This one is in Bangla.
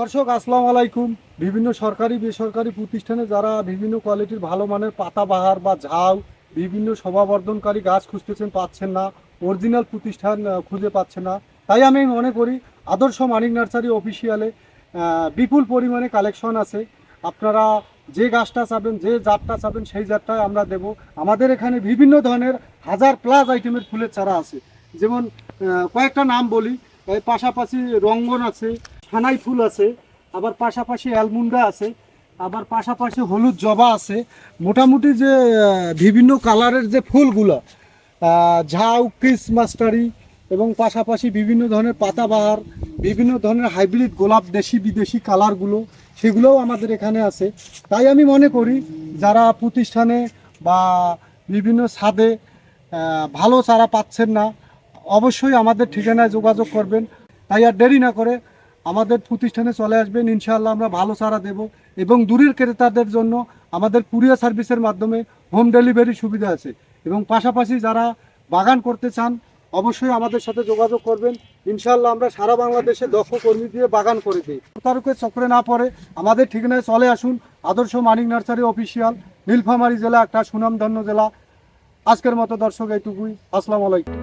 দর্শক, আসসালামু আলাইকুম। বিভিন্ন সরকারি, বেসরকারি প্রতিষ্ঠানে যারা বিভিন্ন কোয়ালিটির ভালো মানের পাতাবাহার বা ঝাউ বিভিন্ন শোভাবর্ধনকারী গাছ খুঁজতেছেন পাচ্ছেন না, অরিজিনাল প্রতিষ্ঠান খুঁজে পাচ্ছেন না। তাই আমি মনে করি আদর্শ মানিক নার্সারি অফিসিয়ালে বিপুল পরিমাণে কালেকশন আছে। আপনারা যে গাছটা চাবেন, যে জাতটা চাবেন, সেই জাতটাই আমরা দেব। আমাদের এখানে বিভিন্ন ধরনের হাজার প্লাস আইটেমের ফুলের চারা আছে। যেমন কয়েকটা নাম বলি পাশাপাশি রঙ্গন আছে সানাই ফুল আছে, আবার পাশাপাশি অ্যালমুন্ডা আছে, আবার পাশাপাশি হলুদ জবা আছে। মোটামুটি যে বিভিন্ন কালারের যে ফুলগুলো ঝাউ ক্রিসমাস্টারি এবং পাশাপাশি বিভিন্ন ধরনের পাতাবাহার, বিভিন্ন ধরনের হাইব্রিড গোলাপ দেশি বিদেশি কালারগুলো, সেগুলোও আমাদের এখানে আছে। তাই আমি মনে করি, যারা প্রতিষ্ঠানে বা বিভিন্ন ছাদে ভালো চারা পাচ্ছেন না, অবশ্যই আমাদের ঠিকানায় যোগাযোগ করবেন। তাই আর দেরি না করে আমাদের প্রতিষ্ঠানে চলে আসবেন, ইনশাআল্লাহ আমরা ভালো চারা দেব। এবং দূরের ক্রেতাদের জন্য আমাদের কুরিয়ার সার্ভিসের মাধ্যমে হোম ডেলিভারি সুবিধা আছে। এবং পাশাপাশি যারা বাগান করতে চান, অবশ্যই আমাদের সাথে যোগাযোগ করবেন। ইনশাআল্লাহ আমরা সারা বাংলাদেশে দক্ষ কর্মী দিয়ে বাগান করে দিই। প্রতারকের চক্রে না পড়ে আমাদের ঠিকানায় চলে আসুন, আদর্শ মানিক নার্সারি অফিসিয়াল, নীলফামারী জেলা, একটা সুনামধন্য জেলা। আজকের মতো দর্শক এইটুকুই। আসসালামু আলাইকুম।